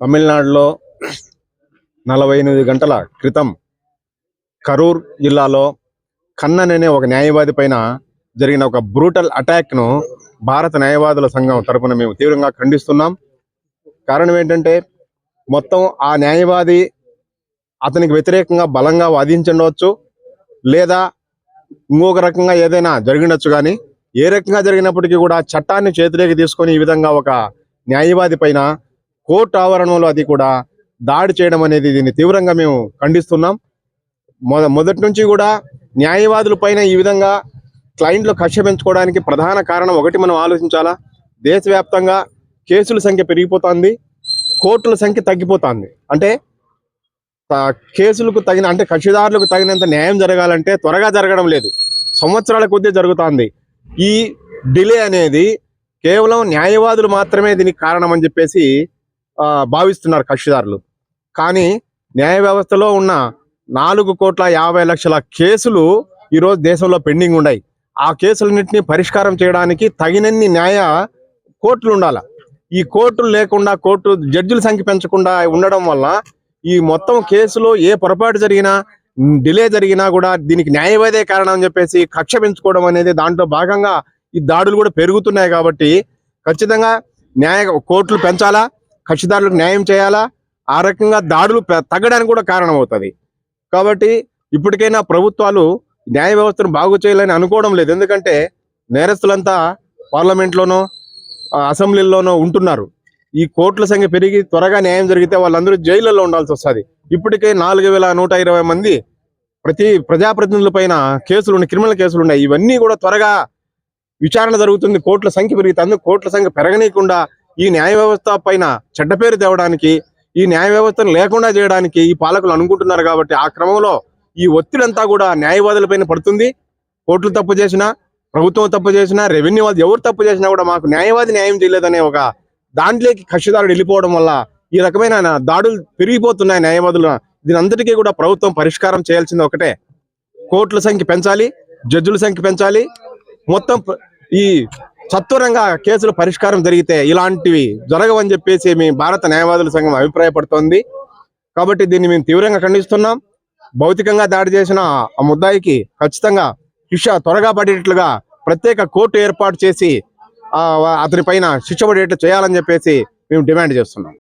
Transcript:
తమిళనాడులో నలభై ఎనిమిది గంటల క్రితం కరూర్ జిల్లాలో కన్నన్ అనే ఒక న్యాయవాది పైన జరిగిన ఒక బ్రూటల్ అటాక్ను భారత న్యాయవాదుల సంఘం తరపున మేము తీవ్రంగా ఖండిస్తున్నాం. కారణం ఏంటంటే మొత్తం ఆ న్యాయవాది అతనికి వ్యతిరేకంగా బలంగా వాదించవచ్చు లేదా ఇంకొక రకంగా ఏదైనా జరిగినచ్చు కానీ ఏ రకంగా జరిగినప్పటికీ కూడా చట్టాన్ని చేతిలోకి తీసుకొని ఈ విధంగా ఒక న్యాయవాది పైన కోర్టు ఆవరణంలో అది కూడా దాడి చేయడం అనేది దీన్ని తీవ్రంగా మేము ఖండిస్తున్నాం. మొద మొదటి నుంచి కూడా న్యాయవాదుల పైన ఈ విధంగా క్లయింట్లు కక్ష పెంచుకోవడానికి ప్రధాన కారణం ఒకటి మనం ఆలోచించాలా. దేశవ్యాప్తంగా కేసుల సంఖ్య పెరిగిపోతుంది కోర్టుల సంఖ్య తగ్గిపోతుంది. అంటే కేసులకు తగిన అంటే కక్షిదారులకు తగినంత న్యాయం జరగాలంటే త్వరగా జరగడం లేదు. సంవత్సరాల కొద్దీ జరుగుతుంది. ఈ డిలే అనేది కేవలం న్యాయవాదులు మాత్రమే దీనికి కారణం అని చెప్పేసి భావిస్తున్నారు కక్షిదారులు. కానీ న్యాయ వ్యవస్థలో ఉన్న నాలుగు కోట్ల యాభై లక్షల కేసులు ఈరోజు దేశంలో పెండింగ్ ఉన్నాయి. ఆ కేసులన్నింటినీ పరిష్కారం చేయడానికి తగినన్ని న్యాయ కోర్టులు ఉండాలి. ఈ కోర్టులు లేకుండా కోర్టు జడ్జిల సంఖ్య పెంచకుండా ఉండడం వల్ల ఈ మొత్తం కేసులో ఏ పొరపాటు జరిగినా డిలే జరిగినా కూడా దీనికి న్యాయవాదే కారణం అని చెప్పేసి కక్ష పెంచుకోవడం అనేది దాంట్లో భాగంగా ఈ దాడులు కూడా పెరుగుతున్నాయి కాబట్టి ఖచ్చితంగా న్యాయ కోర్టులు పెంచాలా? కక్షిదారులకు న్యాయం చేయాలా? ఆ రకంగా దాడులు తగ్గడానికి కూడా కారణం అవుతుంది కాబట్టి ఇప్పటికైనా ప్రభుత్వాలు న్యాయ వ్యవస్థను బాగు చేయాలని అనుకోవడం లేదు. ఎందుకంటే నేరస్తులంతా పార్లమెంట్లోనో అసెంబ్లీలోనో ఉంటున్నారు. ఈ కోర్టుల సంఖ్య పెరిగి త్వరగా న్యాయం జరిగితే వాళ్ళందరూ జైళ్ళలో ఉండాల్సి వస్తుంది. ఇప్పటికే నాలుగు వేల నూట ఇరవై మంది ప్రతి ప్రజాప్రతినిధుల పైన కేసులు ఉన్నాయి క్రిమినల్ కేసులు ఉన్నాయి ఇవన్నీ కూడా త్వరగా విచారణ జరుగుతుంది. కోర్టుల సంఖ్య పెరిగితే అందుకు కోర్టుల సంఖ్య పెరగనీయకుండా ఈ న్యాయ వ్యవస్థ పైన చెడ్డ పేరు తేవడానికి ఈ న్యాయ వ్యవస్థను లేకుండా చేయడానికి ఈ పాలకులు అనుకుంటున్నారు కాబట్టి ఆ క్రమంలో ఈ ఒత్తిడి అంతా కూడా న్యాయవాదుల పైన పడుతుంది. కోర్టులు తప్పు చేసినా ప్రభుత్వం తప్పు చేసినా రెవెన్యూ వాళ్ళు ఎవరు తప్పు చేసినా కూడా మాకు న్యాయవాది న్యాయం చేయలేదనే ఒక దాంట్లోకి కక్షిదారుడు వెళ్ళిపోవడం వల్ల ఈ రకమైన దాడులు పెరిగిపోతున్నాయి న్యాయవాదుల. దీని కూడా ప్రభుత్వం పరిష్కారం చేయాల్సింది ఒకటే. కోర్టుల సంఖ్య పెంచాలి జడ్జుల సంఖ్య పెంచాలి. మొత్తం ఈ సత్వరంగా కేసులు పరిష్కారం జరిగితే ఇలాంటివి జరగవని చెప్పేసి మీ భారత న్యాయవాదుల సంఘం అభిప్రాయపడుతోంది. కాబట్టి దీన్ని మేము తీవ్రంగా ఖండిస్తున్నాం. భౌతికంగా దాడి చేసిన ఆ ముద్దాయికి ఖచ్చితంగా శిక్ష త్వరగా పడేటట్లుగా ప్రత్యేక కోర్టు ఏర్పాటు చేసి అతని పైన శిక్ష పడేట్లు చేయాలని చెప్పేసి మేము డిమాండ్ చేస్తున్నాం.